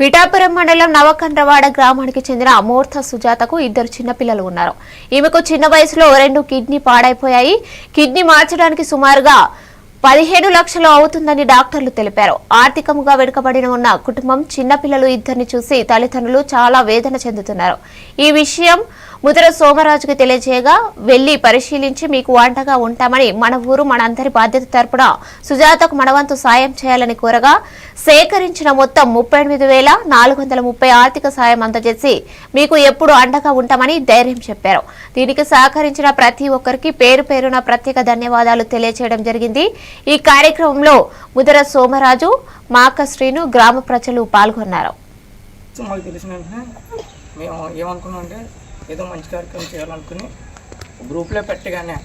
పిఠాపురం మండలం నవకండ్రవాడ గ్రామానికి చెందిన అమూర్త సుజాతకు ఇద్దరు చిన్నపిల్లలు ఉన్నారు. ఈమెకు చిన్న వయసులో రెండు కిడ్నీ పాడైపోయాయి. కిడ్నీ మార్చడానికి సుమారుగా పదిహేడు లక్షలు అవుతుందని డాక్టర్లు తెలిపారు. ఆర్థికంగా వెనుకబడిన ఉన్న కుటుంబం చిన్నపిల్లలు ఇద్దరిని చూసి తల్లిదండ్రులు చాలా వేదన చెందుతున్నారు. ఈ విషయం ముదర సోమరాజుకు తెలియజేయగా వెళ్ళి పరిశీలించి మీకు వంటగా ఉంటామని మన ఊరు మనందరి బాధ్యత తరపున సుజాతకు మనవంతు సాయం చేయాలని కోరగా సేకరించిన మొత్తం ముప్పై ఎనిమిది వేల నాలుగు వందల ముప్పై ఆర్థిక సాయం అందజేసి మీకు ఎప్పుడు అండగా ఉంటామని ధైర్యం చెప్పారు. దీనికి సహకరించిన ప్రతి ఒక్కరికి పేరు పేరున ప్రత్యేక ధన్యవాదాలు తెలియజేయడం జరిగింది. ఈ కార్యక్రమంలో ముదర సోమరాజు మాక శ్రీను గ్రామ ప్రజలు పాల్గొన్నారు. మాకు తెలిసిన వెంటనే మేము ఏమనుకున్నాం అంటే ఏదో మంచి కార్యక్రమం చేయాలనుకుని గ్రూప్లో పెట్టగానే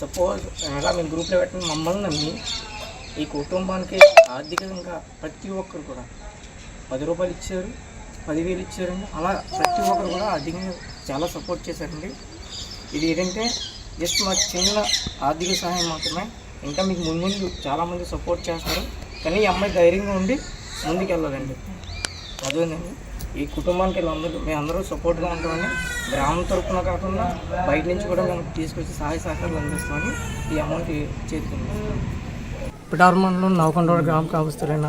సపోజ్ ఎలా మేము గ్రూప్లో పెట్టిన మమ్మల్ని నమ్మి ఈ కుటుంబానికి ఆర్థికంగా ప్రతి ఒక్కరు కూడా పది రూపాయలు ఇచ్చారు పదివేలు ఇచ్చారండి. అలా ప్రతి ఒక్కరు కూడా ఆర్థికంగా చాలా సపోర్ట్ చేశారండి. ఇది ఏంటంటే జస్ట్ మా చిన్న ఆర్థిక సహాయం మాత్రమే. ఇంకా మీకు ముందు ముందు చాలామంది సపోర్ట్ చేస్తారు. కానీ ఈ అమ్మాయి ధైర్యంగా ఉండి ముందుకు వెళ్ళాలండి అదేనండి ఈ కుటుంబానికి వీళ్ళందరూ మేము అందరూ సపోర్ట్గా ఉంటామని గ్రామం తరఫున కాకుండా బయట నుంచి కూడా మేము తీసుకొచ్చి సహాయ సహకారాలు అందిస్తామని ఈ అమౌంట్ చేస్తుంది పిటార్ మండలం నవకొండ గ్రామ కావస్తులైన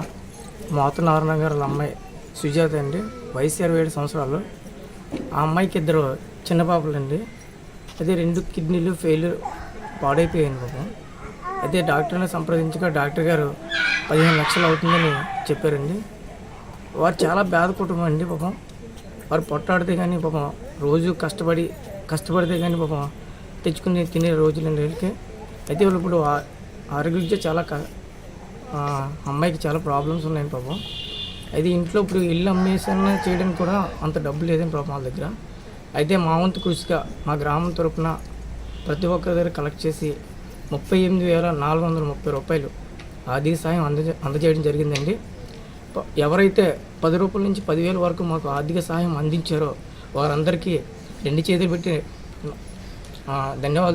మాత నారాయణ గారి వాళ్ళ అమ్మాయి సుజాత అండి వయసు ఇరవై ఏడు సంవత్సరాలు. ఆ అమ్మాయికి ఇద్దరు చిన్న పాపలండి. అదే రెండు కిడ్నీలు ఫెయిల్యూర్ పాడైపోయాను పాపం. అయితే డాక్టర్ని సంప్రదించగా డాక్టర్ గారు పదిహేను లక్షలు అవుతుందని చెప్పారండి. వారు చాలా పేద కుటుంబం అండి పాపం. వారు పొట్టాడితే కానీ పాపం రోజు కష్టపడి కష్టపడితే కానీ పాపం తెచ్చుకుని తినే రోజులండి వీళ్ళకి అయితే వాళ్ళు ఇప్పుడు ఆ- చాలా క అమ్మాయికి చాలా ప్రాబ్లమ్స్ ఉన్నాయండి పాపం. అయితే ఇంట్లో ఇప్పుడు ఇల్లు అమ్మేసన్న చేయడానికి కూడా అంత డబ్బు లేదండి పాపం వాళ్ళ దగ్గర. అయితే మా వంతు కృషిగా మా గ్రామం తరపున ప్రతి ఒక్కరి దగ్గర కలెక్ట్ చేసి ముప్పై ఎనిమిది వేల నాలుగు వందల ముప్పై రూపాయలు ఆర్థిక సాయం అందజే అందజేయడం జరిగిందండి. ఎవరైతే పది రూపాయల నుంచి పదివేల వరకు మాకు ఆర్థిక సహాయం అందించారో వారందరికీ రెండు చేతులు పెట్టి ధన్యవాదాలు.